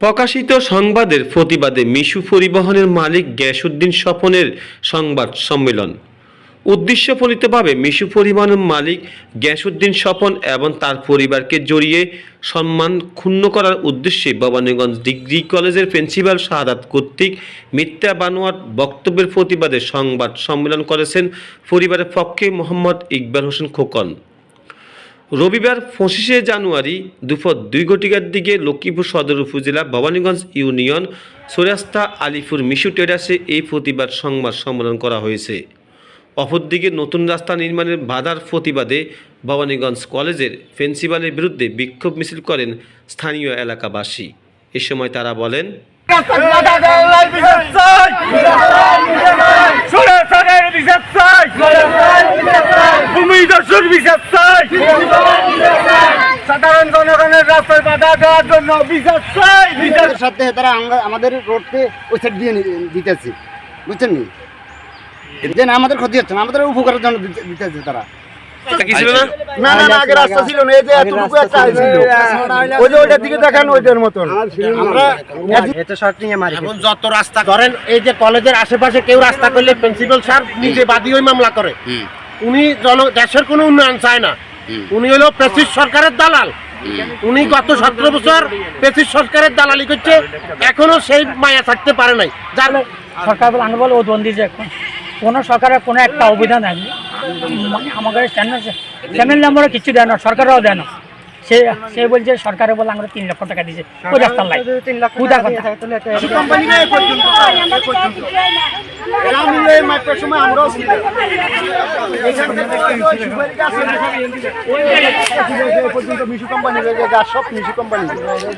প্রকাশিত সংবাদের প্রতিবাদে মিশু পরিবহনের মালিক গ্যাসউদ্দিন স্বপনের সংবাদ সম্মেলন। উদ্দেশ্যপ্রণীতভাবে মিশু পরিবহনের মালিক গ্যাসউদ্দিন স্বপন এবং তার পরিবারকে জড়িয়ে সম্মান ক্ষুণ্ণ করার উদ্দেশ্যে ভবানীগঞ্জ ডিগ্রি কলেজের প্রিন্সিপাল শাহাদাত কর্তৃক মিথ্যা বানোয়ার বক্তব্যের প্রতিবাদে সংবাদ সম্মেলন করেছেন পরিবারের পক্ষে মোহাম্মদ ইকবাল হোসেন খোকন। রবিবার পঁচিশে জানুয়ারি দুপুর দুই ঘটিকার দিকে লক্ষ্মীপুর সদর উপজেলা ভবানীগঞ্জ ইউনিয়ন সোরাস্তা আলিপুর মিশু টেরাসে এই প্রতিবাদ সংবাদ সম্মেলন করা হয়েছে। অপরদিকে নতুন রাস্তা নির্মাণের বাধার প্রতিবাদে ভবানীগঞ্জ কলেজের প্রিন্সিপালের বিরুদ্ধে বিক্ষোভ মিছিল করেন স্থানীয় এলাকাবাসী। এ সময় তারা বলেন সাধারণ জনগণের রাস্তায় বাধা দেওয়ার জন্য বিচার চাই বিচার এর তারা আমরা- আমাদের রোডকে ওই সাইড দিয়ে নি- দিতেছে। বুঝছেন নি? যে না আমাদের ক্ষতি হচ্ছে না আমাদের উপকারের জন্য দিতেছে তারা। না? না না না আগে রাস্তা ছিল না এই যে এতটুকু একটা ছিল। ওই যে ওইটার দিকে দেখান ওইটার মতন। আমরা এখন যত রাস্তা ধরেন এই যে কলেজের আশেপাশে কেউ রাস্তা করলে প্রিন্সিপাল স্যার নিজে বাদী ওই মামলা করে। উনি জন দেশের কোনো উন্নয়ন চায় না। উনি হলো প্রেসিস সরকারের দালাল। উনি গত সতেরো বছর প্রেসিস সরকারের দালালি করছে। এখনও সেই মায়া থাকতে পারে নাই। যার সরকার বলে আনুবল ও দ্বন্দ্ব যে এখন। কোনো সরকারের কোনো একটা অবদান নেই। মানে আমাদের চ্যানেল চ্যানেল নম্বরে কিছু দেয় না সরকারও দেয় না। সে সে বলছে সরকারে বলে আমরা তিন লক্ষ টাকা দিয়েছে। ওই রাস্তার কুদা কথা কোম্পানি নেই এ পর্যন্ত এ পর্যন্ত এরা মিলে মাত্র সময় আমরাও ছিল এখান থেকে সুপারি গাছ পর্যন্ত মিশু কোম্পানি গাছ সব মিশু কোম্পানি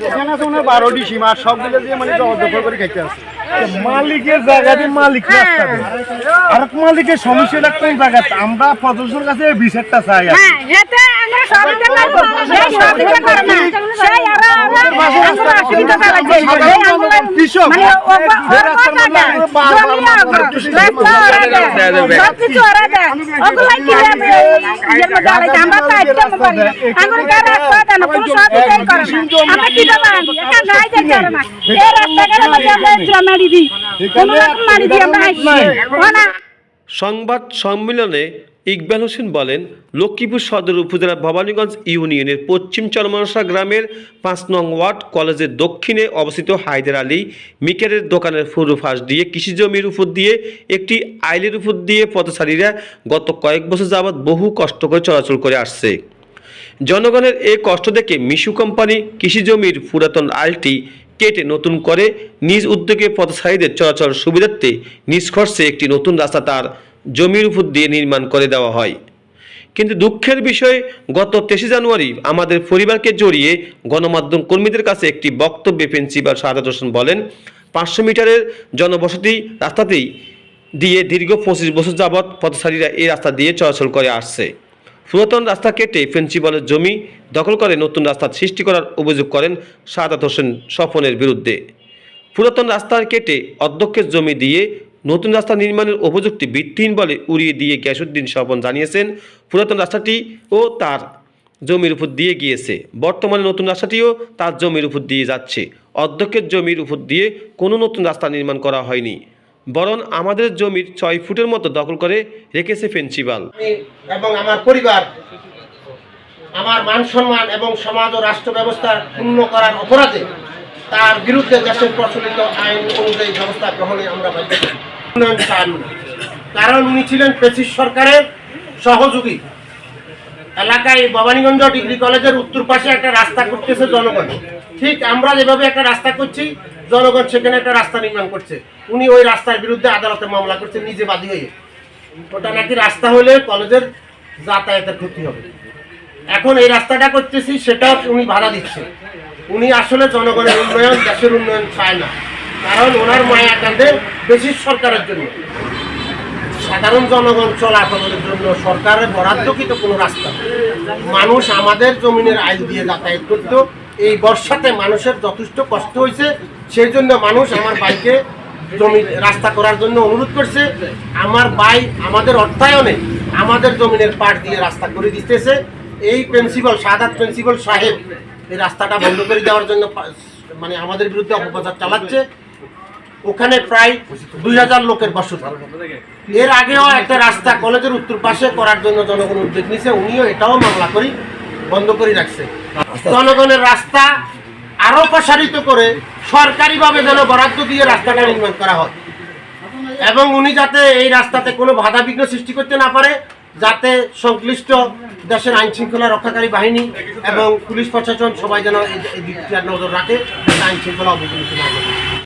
এখানে আছে ওনার বারোটি সীমা সবগুলো দিয়ে মানে করে খাইতে আছে মালিকের জায়গাতে মালিক আর মালিকের সমস্যাটা কোন জায়গাতে আমরা প্রশাসনের কাছে এই বিচারটা চাই আর রাস্তা ওগুলো কি আমরা তো পারি কার? রাস্তা কোনো সহযোগিতাই করে না। আমরা কি দেবো নাই না। এই মধ্যে আমরা মারি দিই। কোনো রকম মারি দিই আমরা সংবাদ সম্মেলনে ইকবাল হোসেন বলেন, লক্ষ্মীপুর সদর উপজেলা ভবানীগঞ্জ ইউনিয়নের পশ্চিম চরমনসা গ্রামের পাঁচ নং ওয়ার্ড কলেজের দক্ষিণে অবস্থিত হায়দার আলী মিকেরের দোকানের পুরো ফাঁস দিয়ে কৃষি জমির উপর দিয়ে একটি আইলের উপর দিয়ে পথচারীরা গত কয়েক বছর যাবৎ বহু কষ্ট করে চলাচল করে আসছে। জনগণের এই কষ্ট দেখে মিশু কোম্পানি কৃষি জমির পুরাতন আইলটি কেটে নতুন করে নিজ উদ্যোগে পথচারীদের চলাচল সুবিধার্থে নিজ খরচে একটি নতুন রাস্তা তার জমির উপর দিয়ে নির্মাণ করে দেওয়া হয়। কিন্তু দুঃখের বিষয়, গত তেইশে জানুয়ারি আমাদের পরিবারকে জড়িয়ে গণমাধ্যম কর্মীদের কাছে একটি বক্তব্যে প্রিন্সিপাল সাদাত হোসেন বলেন, পাঁচশো মিটারের জনবসতি রাস্তাতেই দিয়ে দীর্ঘ পঁচিশ বছর যাবৎ পথচারীরা এই রাস্তা দিয়ে চলাচল করে আসছে। পুরাতন রাস্তা কেটে প্রিন্সিপালের জমি দখল করে নতুন রাস্তা সৃষ্টি করার অভিযোগ করেন সাদাত হোসেন স্বপনের বিরুদ্ধে। পুরাতন রাস্তা কেটে অধ্যক্ষের জমি দিয়ে নতুন রাস্তা নির্মাণের অভিযোগটি ভিত্তিহীন বলে উড়িয়ে দিয়ে গ্যাসুদ্দিন স্বপন জানিয়েছেন। পুরাতন রাস্তাটি ও তার জমির উপর দিয়ে গিয়েছে। বর্তমানে নতুন রাস্তাটিও তার জমির উপর দিয়ে যাচ্ছে। অধ্যক্ষের জমির উপর দিয়ে কোনো নতুন রাস্তা নির্মাণ করা হয়নি। বরং আমাদের জমির ছয় ফুটের মতো দখল করে রেখেছে প্রিন্সিপাল। এবং আমার পরিবার, আমার মান সম্মান এবং সমাজ ও রাষ্ট্র ব্যবস্থা পূর্ণ করার অপরাধে তার বিরুদ্ধে দেশের প্রচলিত আইন অনুযায়ী ব্যবস্থা গ্রহণে আমরা কারণ উনি ছিলেন পেশিস সরকারের সহযোগী। এলাকায় ভবানীগঞ্জ ডিগ্রি কলেজের উত্তর পাশে একটা রাস্তা করতেছে জনগণ। ঠিক আমরা যেভাবে একটা রাস্তা করছি, জনগণ সেখানে একটা রাস্তা নির্মাণ করছে। উনি ওই রাস্তার বিরুদ্ধে আদালতে মামলা করছে, নিজে বাদী হয়ে। ওটা নাকি রাস্তা হলে কলেজের যাতায়াতের ক্ষতি হবে। এখন এই রাস্তাটা করতেছি, সেটা উনি ভাড়া দিচ্ছে। উনি আসলে জনগণের উন্নয়ন, দেশের উন্নয়ন চায় না। কারণ ওনার মায়া কাঁদে বেশি সরকারের জন্য। সাধারণ জনগণ চলাচলের জন্য সরকারের বরাদ্দকৃত কোনো রাস্তা মানুষ আমাদের জমিনের আইল দিয়ে যাতায়াত করত। এই বর্ষাতে মানুষের যথেষ্ট কষ্ট হয়েছে। সেই জন্য মানুষ আমার বাইকে জমি, রাস্তা করার জন্য অনুরোধ করছে। আমার ভাই আমাদের অর্থায়নে আমাদের জমিনের পাট দিয়ে রাস্তা করে দিতেছে। এই প্রিন্সিপাল সাদাত প্রিন্সিপাল সাহেব এই রাস্তাটা বন্ধ করে দেওয়ার জন্য মানে আমাদের বিরুদ্ধে অপপ্রচার চালাচ্ছে। ওখানে প্রায় দুই হাজার লোকের বসতি। এর আগেও একটা রাস্তা কলেজের উত্তর পাশে করার জন্য জনগণ উদ্যোগ নিছে উনিও এটাও মামলা করি, বন্ধ করে রাখছে। জনগণের রাস্তা আরও প্রসারিত করে সরকারিভাবে যেন বরাদ্দ দিয়ে রাস্তাটা নির্মাণ করা হয়। এবং উনি যাতে এই রাস্তাতে কোনো বাধা বিঘ্ন সৃষ্টি করতে না পারে যাতে সংশ্লিষ্ট দেশের আইন শৃঙ্খলা রক্ষাকারী বাহিনী এবং পুলিশ প্রশাসন সবাই যেন এই দিকটা নজর রাখে আইন শৃঙ্খলা অবহেলিত না